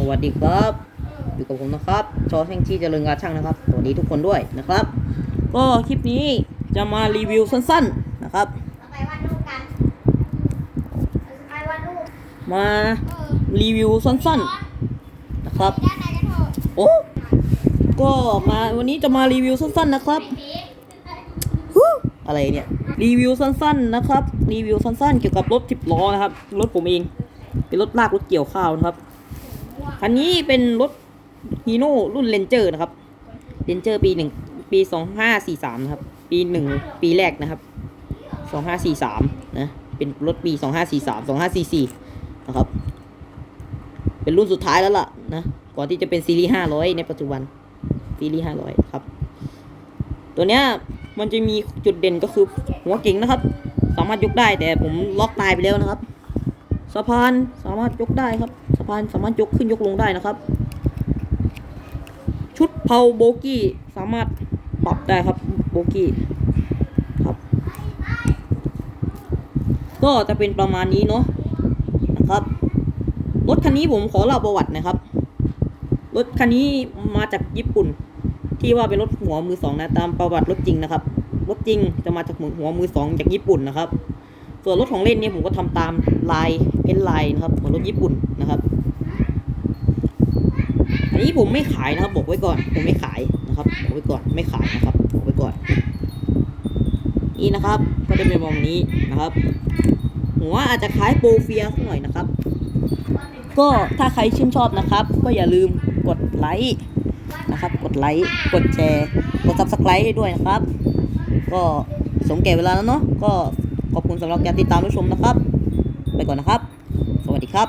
สวัสดีครับ อยู่กับผมนะครับ ชอแห่งที่เจริญงานช่างนะครับ สวัสดีทุกคนด้วยนะครับ ก็คลิปนี้จะมารีวิวสั้น ๆนะครับเอาไปวาดรูปกันเอาไปวาดรูปมาเออรีวิวสั้นๆนะครับด้านในกันเถอะโอ้ก็มาวันนี้จะมารีวิวสั้น ๆนะครับผีฮู้อะไรเนี่ยรีวิวสั้น ๆ นะครับ รีวิวสั้น ๆ เกี่ยวกับรถทิบล้อนะครับ รถผมเอง เป็นรถลากรถเกี่ยวข้าวนะครับ คันนี้เป็นรถฮีโน่รุ่นเลนเจอร์นะครับเลนเจอร์ปีหนึ่งปีสองห้าสี่สามนะครับ ปีหนึ่งปีแรกนะครับสองห้าสี่สามนะ เป็นรถปีสองห้าสี่สามสองห้าสี่สี่นะครับ เป็นรุ่นสุดท้ายแล้วล่ะนะ ก่อนที่จะเป็นซีรีส์ห้าร้อยในปัจจุบัน ซีรีส์ห้าร้อยครับ ตัวเนี้ยมันจะมีจุดเด่นก็คือหัวเก่งนะครับ สามารถยกได้แต่ผมล็อกตายไปแล้วนะครับ สะพานสามารถยกได้ครับ พานสามารถยกขึ้นยกลงได้นะครับ ชุดเพาโบกี้สามารถปรับได้ครับโบกี้ครับ ก็จะเป็นประมาณนี้เนาะนะครับรถคันนี้ผมขอเล่าประวัตินะครับรถคันนี้มาจากญี่ปุ่น ที่ว่าเป็นรถหัวมือสองนะตามประวัติรถจริงนะครับรถจริงจะมาจากหัวมือสองจากญี่ปุ่นนะครับ ส่วนรถของเล่นเนี่ยผมก็ทำตามลายเพ้นลายนะครับเหมือนรถญี่ปุ่นนะครับ อันนี้ผมไม่ขายนะครับ บอกไว้ก่อน ผมไม่ขายนะครับบอกไว้ก่อนไม่ขายนะครับบอกไว้ก่อน นี่นะครับ ก็จะเป็นแบบนี้นะครับ หัวอาจจะคล้ายโปรเฟียสักหน่อยนะครับ ก็ถ้าใครชื่นชอบนะครับ ก็อย่าลืมกดไลค์นะครับ กดไลค์กดแชร์กด subscribe ให้ด้วยนะครับ ก็สมแก่เวลาแล้วเนาะก็ขอบคุณสำหรับการติดตามรับชมนะครับ ไปก่อนนะครับ สวัสดีครับ